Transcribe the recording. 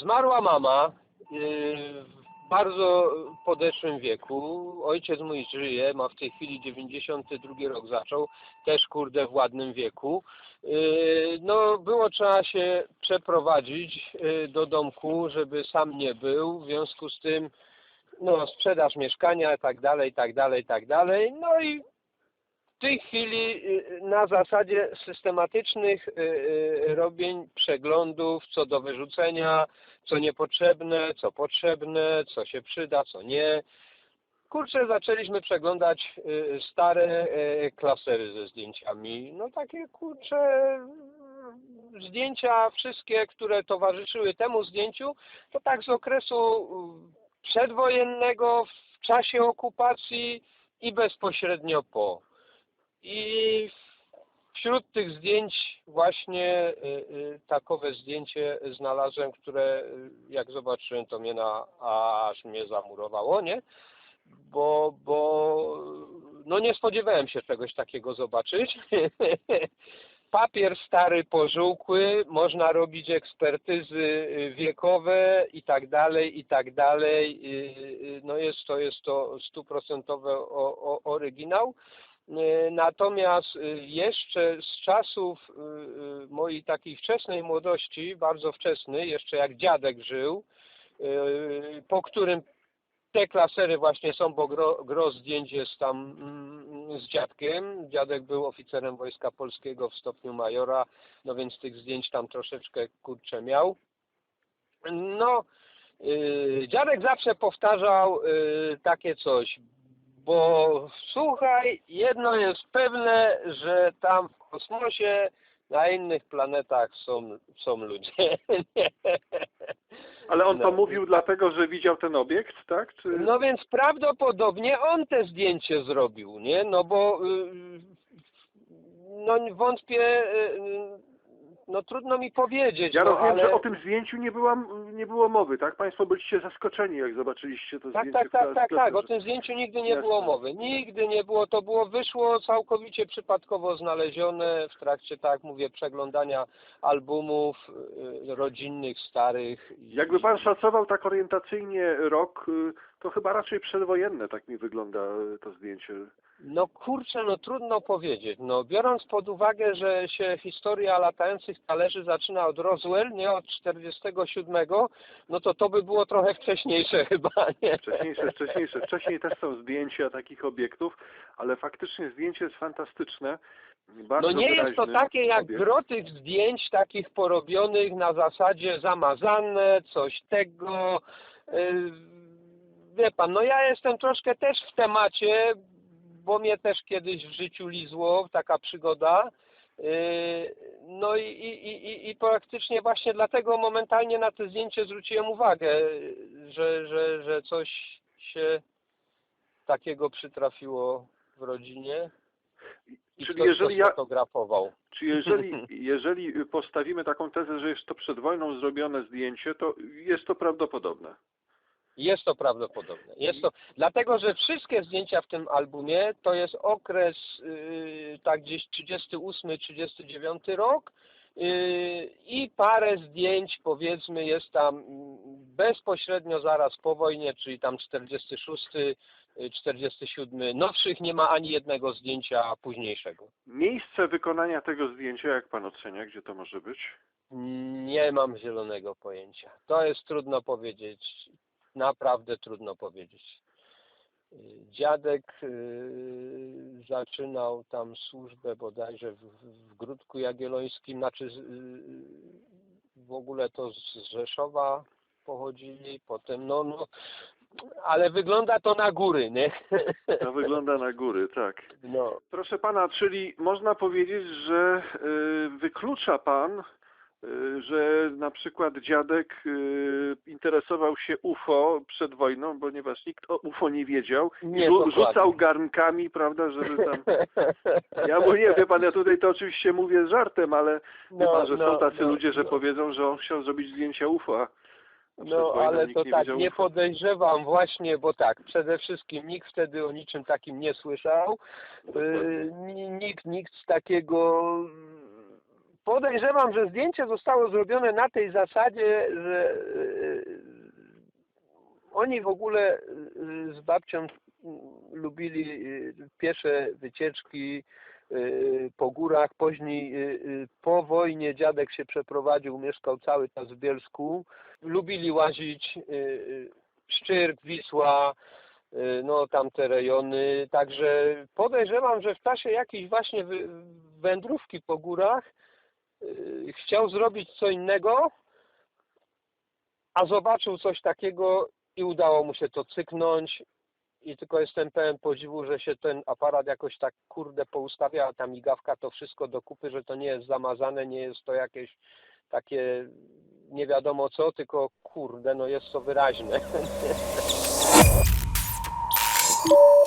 Zmarła mama yy, w bardzo podeszłym wieku. Ojciec mój żyje, ma w tej chwili 92 rok zaczął, też kurde w ładnym wieku. Yy, No było trzeba się przeprowadzić yy, do domku, żeby sam nie był, w związku z tym no sprzedaż mieszkania tak dalej, tak dalej, tak dalej. No i w tej chwili y, na zasadzie systematycznych y, y, robień przeglądów co do wyrzucenia, co niepotrzebne, co potrzebne, co się przyda, co nie. Kurczę, zaczęliśmy przeglądać stare y, klasery ze zdjęciami. No takie kurczę zdjęcia wszystkie, które towarzyszyły temu zdjęciu, to tak z okresu przedwojennego, w czasie okupacji i bezpośrednio po. I wśród tych zdjęć właśnie y, y, takowe zdjęcie znalazłem, które y, jak zobaczyłem to mnie na, aż mnie zamurowało, nie? Bo, bo no nie spodziewałem się czegoś takiego zobaczyć. Papier stary, pożółkły, można robić ekspertyzy wiekowe i tak dalej, i tak dalej. No jest to, jest to stuprocentowy oryginał. Y, Natomiast y, jeszcze z czasów y, mojej takiej wczesnej młodości, bardzo wczesnej, jeszcze jak dziadek żył, po którym te klasery właśnie są, bo gro, gro zdjęć jest tam mm, z dziadkiem. Dziadek był oficerem Wojska Polskiego w stopniu majora, no więc tych zdjęć tam troszeczkę kurczę miał. No, dziadek zawsze powtarzał takie coś, bo słuchaj, jedno jest pewne, że tam w kosmosie na innych planetach są, są ludzie. Ale on to No. mówił dlatego, że widział ten obiekt, tak? Czy... No więc prawdopodobnie on te zdjęcie zrobił, nie? No bo y, no wątpię, y, no trudno mi powiedzieć, Ja no, rozumiem, ale... że o tym zdjęciu nie, była, nie było mowy, tak? Państwo byliście zaskoczeni, jak zobaczyliście to Tak, zdjęcie. tak, tak, tak, tak. O tym zdjęciu nigdy nie Jasne. było mowy. Nigdy nie było. To było, wyszło całkowicie przypadkowo znalezione w trakcie, tak mówię, przeglądania albumów y, rodzinnych, starych. Jakby pan szacował tak orientacyjnie rok, y, to chyba raczej przedwojenne, tak mi wygląda y, to zdjęcie. No kurczę, no trudno powiedzieć. No biorąc pod uwagę, że się historia latających talerzy zaczyna od Roswell, nie od 47, no to to by było trochę wcześniejsze chyba, nie? Wcześniejsze, wcześniejsze. Wcześniej też są zdjęcia takich obiektów, ale faktycznie zdjęcie jest fantastyczne. Bardzo No nie jest to takie jak obiekt. gro tych zdjęć takich porobionych na zasadzie zamazane, coś tego. Yy, Wie pan, no ja jestem troszkę też w temacie, bo mnie też kiedyś w życiu lizło, taka przygoda. Yy, No i, i, i, i praktycznie właśnie dlatego momentalnie na to zdjęcie zwróciłem uwagę, że, że, że coś się takiego przytrafiło w rodzinie i Czyli jeżeli ja, sfotografował. czy jeżeli, jeżeli postawimy taką tezę, że jest to przed wojną zrobione zdjęcie, to jest to prawdopodobne. Jest to prawdopodobne. Jest to, dlatego, że wszystkie zdjęcia w tym albumie to jest okres yy, tak gdzieś 38-39 rok yy, i parę zdjęć powiedzmy jest tam bezpośrednio zaraz po wojnie, czyli tam 46, yy, 47. Nowszych nie ma ani jednego zdjęcia późniejszego. Miejsce wykonania tego zdjęcia, jak pan ocenia, gdzie to może być? Nie mam zielonego pojęcia. To jest trudno powiedzieć. Naprawdę trudno powiedzieć. Dziadek y, zaczynał tam służbę bodajże w, w Gródku Jagiellońskim, znaczy y, w ogóle to z Rzeszowa pochodzili, potem no, no ale wygląda to na góry, nie? To wygląda na góry, tak. No, Proszę pana, czyli można powiedzieć, że y, wyklucza pan, że na przykład dziadek y, interesował się UFO przed wojną, ponieważ nikt o UFO nie wiedział Nie, rzu- rzucał garnkami, prawda, żeby tam... Ja mu nie, wie pan, ja tutaj to oczywiście mówię z żartem, ale wie No, pan, że no, są tacy no, ludzie, że no. powiedzą, że on chciał zrobić zdjęcia UFO, No, ale to nie tak, nie podejrzewam właśnie, bo tak, przede wszystkim nikt wtedy o niczym takim nie słyszał. Yy, ni- nikt, nikt z takiego podejrzewam, że zdjęcie zostało zrobione na tej zasadzie, że y, oni w ogóle y, z babcią lubili y, piesze wycieczki po górach. Później po wojnie dziadek się przeprowadził, mieszkał cały czas w Bielsku. Lubili łazić Szczyrk, Wisła, no tamte rejony. Także podejrzewam, że w czasie jakiejś właśnie wędrówki po górach Y, chciał zrobić co innego, a zobaczył coś takiego i udało mu się to cyknąć i tylko jestem pełen podziwu, że się ten aparat jakoś tak kurde poustawia, a ta migawka to wszystko do kupy, że to nie jest zamazane, nie jest to jakieś takie nie wiadomo co, tylko kurde, no jest to wyraźne.